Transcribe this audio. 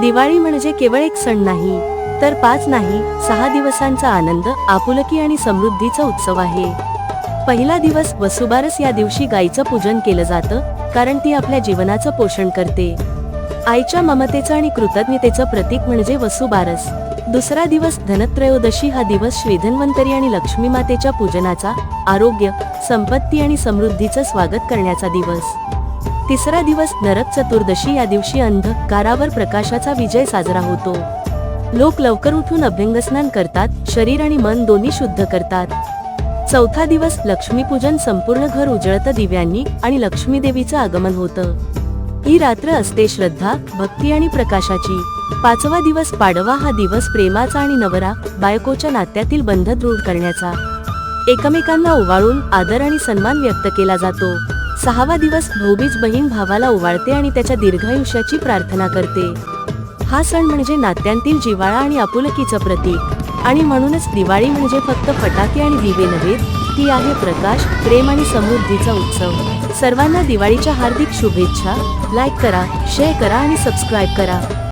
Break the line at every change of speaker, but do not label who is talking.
दिवाळी म्हणजे केवळ एक सण नाही तर पाच नाही सहा दिवसांचा आनंद आपुलकी आणि समृद्धीचा उत्सव आहे. पहिला दिवस वसुबारस या दिवशी गायीचं पूजन केलं जातं कारण ती आपल्या जीवनाचं पोषण करते. आईच्या ममतेचं आणि कृतज्ञतेचं प्रतीक म्हणजे वसुबारस. दुसरा दिवस धनत्रयोदशी हा दिवस श्रीधन्वंतरी आणि लक्ष्मी मातेच्या पूजनाचा आरोग्य संपत्ती आणि समृद्धीचं स्वागत करण्याचा दिवस. तिसरा दिवस नरक चतुर्दशी या दिवशी अंधकारावर प्रकाशाचा विजय साजरा होतो. लोक लवकर उठून अभ्यंगस्नान करतात शरीर आणि मन दोन्ही शुद्ध करतात. चौथा दिवस लक्ष्मीपूजन संपूर्ण घर उजळतं दिव्यांनी आणि लक्ष्मी देवीचं आगमन होतं. ही रात्र असते श्रद्धा भक्ती आणि प्रकाशाची. पाचवा दिवस पाडवा हा दिवस प्रेमाचा आणि नवरा बायकोच्या नात्यातील बंध दृढ करण्याचा. एकमेकांना ओवाळून आदर आणि सन्मान व्यक्त केला जातो. सहावा दिवस भाऊबीज बहीण भावाला ओवाळते आणि त्याच्या दीर्घायुष्याची प्रार्थना करते. हा सण म्हणजे नात्यांतील जिव्हाळा आणि आपुलकीचं प्रतीक. आणि म्हणूनच दिवाळी म्हणजे फक्त फटाके आणि दिवे नव्हे ती आहे प्रकाश प्रेम आणि समृद्धीचा उत्सव. सर्वांना दिवाळीच्या हार्दिक शुभेच्छा. लाईक करा शेअर करा आणि सबस्क्राईब करा.